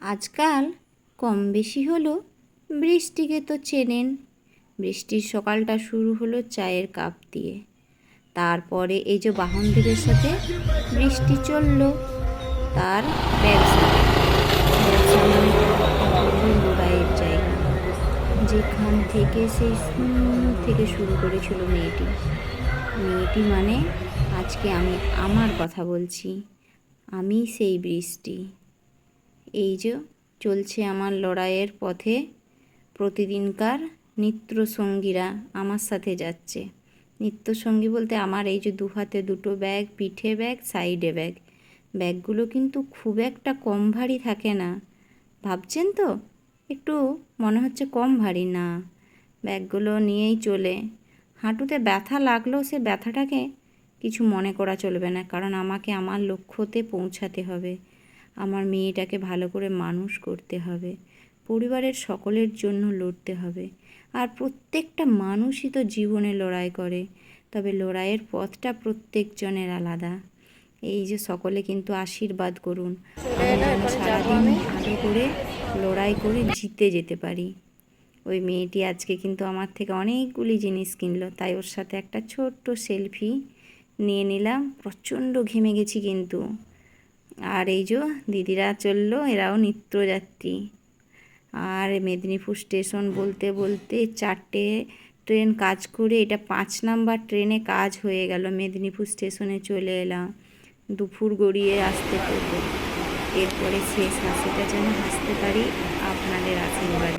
আজকাল কম বেশি হলো বৃষ্টিকে তো চেনেন। বৃষ্টির সকালটা শুরু হলো চায়ের কাপ দিয়ে। তারপরে এই যে বাহনদের সাথে বৃষ্টি চলল, তার ব্যবসা। মানে যেখান থেকে সেই শূন্য থেকে শুরু করেছিল মেয়েটি। মেয়েটি মানে আজকে আমি আমার কথা বলছি। আমি সেই বৃষ্টি। এই যে চলছে আমার লড়াইয়ের পথে প্রতিদিনকার নিত্যসঙ্গীরা আমার সাথে যাচ্ছে। নিত্যসঙ্গী বলতে আমার এই যে দু হাতে দুটো ব্যাগ, পিঠে ব্যাগ, সাইডে ব্যাগ, ব্যাগগুলো কিন্তু খুব একটা কম ভারী থাকে না। ভাবছেন তো? একটু মনে হচ্ছে কম ভারী না। ব্যাগগুলো নিয়েই চলে। হাঁটুতে ব্যথা লাগলেও সে ব্যথাটাকে কিছু মনে করা চলবে না, কারণ আমাকে আমার লক্ষ্যতে পৌঁছাতে হবে। আমার মেয়েটাকে ভালো করে মানুষ করতে হবে, পরিবারের সকলের জন্য লড়তে হবে। আর প্রত্যেকটা মানুষই তো জীবনে লড়াই করে, তবে লড়াইয়ের পথটা প্রত্যেকজনের আলাদা। এই যে সকলে কিন্তু আশীর্বাদ করুন। সারাদিন ভালো করে লড়াই করে জিতে যেতে পারি। ওই মেয়েটি আজকে কিন্তু আমার থেকে অনেকগুলি জিনিস কিনলো, তাই ওর সাথে একটা ছোট্ট সেলফি নিয়ে নিলাম। প্রচণ্ড ঘেমে গেছি কিন্তু। আর এই যে দিদিরা চলল, এরাও নিত্যযাত্রী। আর মেদিনীপুর স্টেশন বলতে বলতে চারটে ট্রেন কাজ করে, এটা পাঁচ নাম্বার ট্রেনে কাজ হয়ে গেল। মেদিনীপুর স্টেশনে চলে এলাম, দুপুর গড়িয়ে আসতে পারব এরপরে শেষ হাসিটা যেন হাসতে পারি আপনাদের আশীর্বাদে।